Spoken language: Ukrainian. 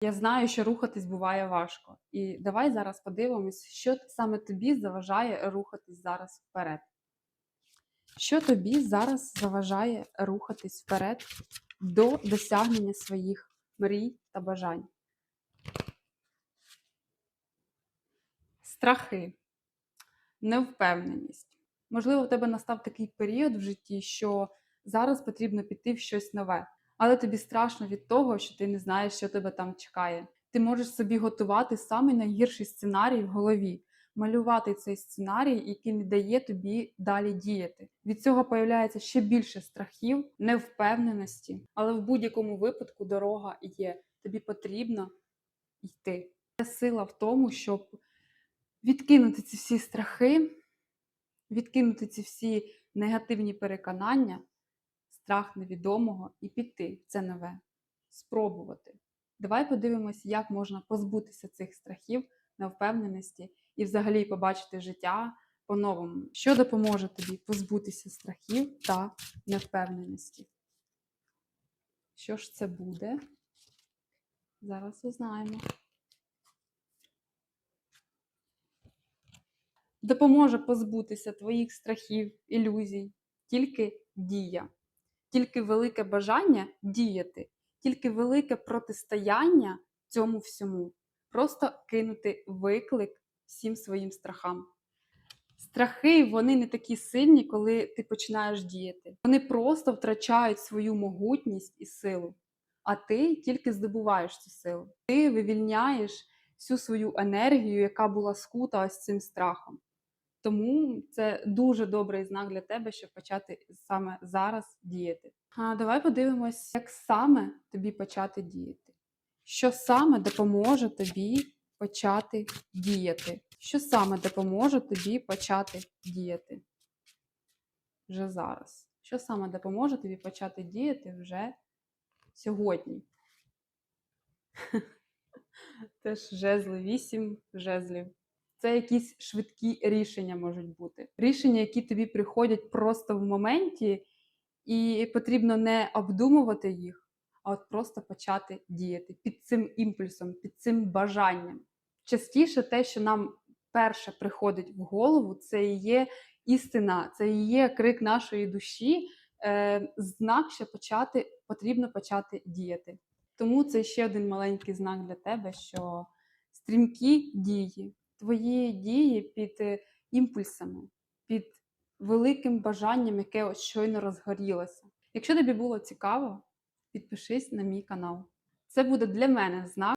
Я знаю, що рухатись буває важко. І давай зараз подивимось, що саме тобі заважає рухатись зараз вперед. Що тобі зараз заважає рухатись вперед до досягнення своїх мрій та бажань? Страхи, невпевненість. Можливо, в тебе настав такий період в житті, що зараз потрібно піти в щось нове, але тобі страшно від того, що ти не знаєш, що тебе там чекає. Ти можеш собі готувати самий найгірший сценарій в голові, малювати цей сценарій, який не дає тобі далі діяти. Від цього появляється ще більше страхів, невпевненості, але в будь-якому випадку дорога є. Тобі потрібно йти. Це сила в тому, щоб відкинути ці всі страхи, відкинути ці всі негативні переконання, страх невідомого і піти в це нове, спробувати. Давай подивимось, як можна позбутися цих страхів, невпевненості і взагалі побачити життя по-новому, що допоможе тобі позбутися страхів та невпевненості. Що ж це буде? Зараз узнаємо. Допоможе позбутися твоїх страхів, ілюзій, тільки дія, тільки велике бажання діяти, тільки велике протистояння цьому всьому. Просто кинути виклик всім своїм страхам. Страхи вони не такі сильні, коли ти починаєш діяти. Вони просто втрачають свою могутність і силу, а ти тільки здобуваєш цю силу. Ти вивільняєш всю свою енергію, яка була скута ось цим страхом. Тому це дуже добрий знак для тебе, щоб почати саме зараз діяти. А давай подивимось, як саме тобі почати діяти. Що саме допоможе тобі почати діяти? Що саме допоможе тобі почати діяти вже зараз? Що саме допоможе тобі почати діяти вже сьогодні? Теж жезли 8 жезлів. Це якісь швидкі рішення можуть бути. Рішення, які тобі приходять просто в моменті, і потрібно не обдумувати їх, а от просто почати діяти під цим імпульсом, під цим бажанням. Частіше те, що нам перше приходить в голову, це і є істина, це і є крик нашої душі, е, знак, що почати, потрібно почати діяти. Тому це ще один маленький знак для тебе, що стрімкі дії, твої дії під е, імпульсами, під великим бажанням, яке ось щойно розгорілося. Якщо тобі було цікаво, підпишись на мій канал. Це буде для мене знак.